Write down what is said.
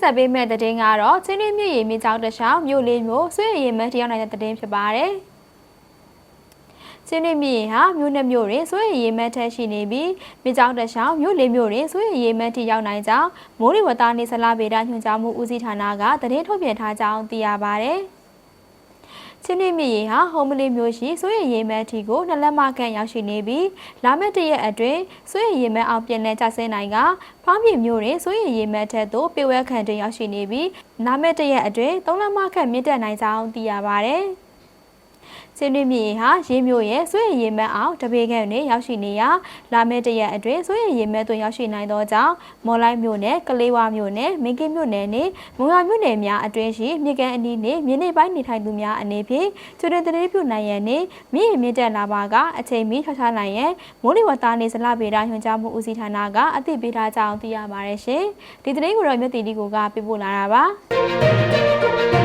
ဆက်ပေးမဲ့တဲ့တင်ကတော့ချင်းရင်းမြစ်ရေမြစ်ကြောင်းတစ်လျှောက်မြို့လေးမျိုးဆွေးရည်မဲတယောက်နိုင်တဲ့တဲ့ဖြစ်ပါတယ်။ချင်းရင်းမြစ်ရေဟာမြို့နှစ်မြို့တွင်ဆွေးရည်မဲထက်ရှိနေပြီးမြစ်ကြောင်းတစ်လျှောက်မြို့လေးမြို့တွင်ဆွေးရည်မဲထိရောက်နိုင်ကြောင်းမိုးလေဝသနေဆလာဗေဒညွှန်ကြားမှုဦးစီးဌာနကသတင်းထုတ်ပြန်ထားကြောင်းသိရပါတယ်။ ချင်းနေမြစ်ရေဟာဟုံးမလေးမျိုးရှိစိုးရရေမဲအထီကိုနှစ်လက်မခန့်ရောက်ရှိနေပြီးလာမယ့်တရက်အတွင်းစိုးရရေမဲအောင်ပြင်လဲကျဆင်းနိုင်ကဖောင်းပြမျိုးတွင်စိုးရရေမဲထက်သို့ပြေဝဲခန့်တွင်ရောက်ရှိနေပြီးလာမယ့်တရက်အတွင်းသုံးလက်မခန့်မြင့်တက်နိုင်ကြောင်းသိရပါဗျ။ စင်းတွင်းမြေဟာရေမျိုးရဲ့ဆွေရရေမဲအောင်တပေခန့်နဲ့ရောက်ရှိနေရာလာမယ့်တရက်အတွင်းဆွေရရေမဲသွင်းရောက်ရှိနိုင်သောကြောင့်မော်လိုက်မြို့နယ်ကလေးဝါမြို့နယ်မင်းကင်းမြို့နယ်နဲ့မုံရမြို့နယ်များအတွင်းရှိမြေကန်အနီးနှင့်မြေနေပိုင်းနေထိုင်သူများအနေဖြင့်ကျွန်းတရေပြုနိုင်ရန်နှင့်မြေမြင့်တက်လာပါကအချိန်မီထောက်ထားနိုင်ရန်မိုးလေဝသနေစလပေတာညွှန်ကြားမှုဦးစီးဌာနကအသိပေးထားကြောင်းသိရပါတယ်ရှင်ဒီသတင်းကိုတော့မြတ်တီလီကိုကပြပို့လာတာပါ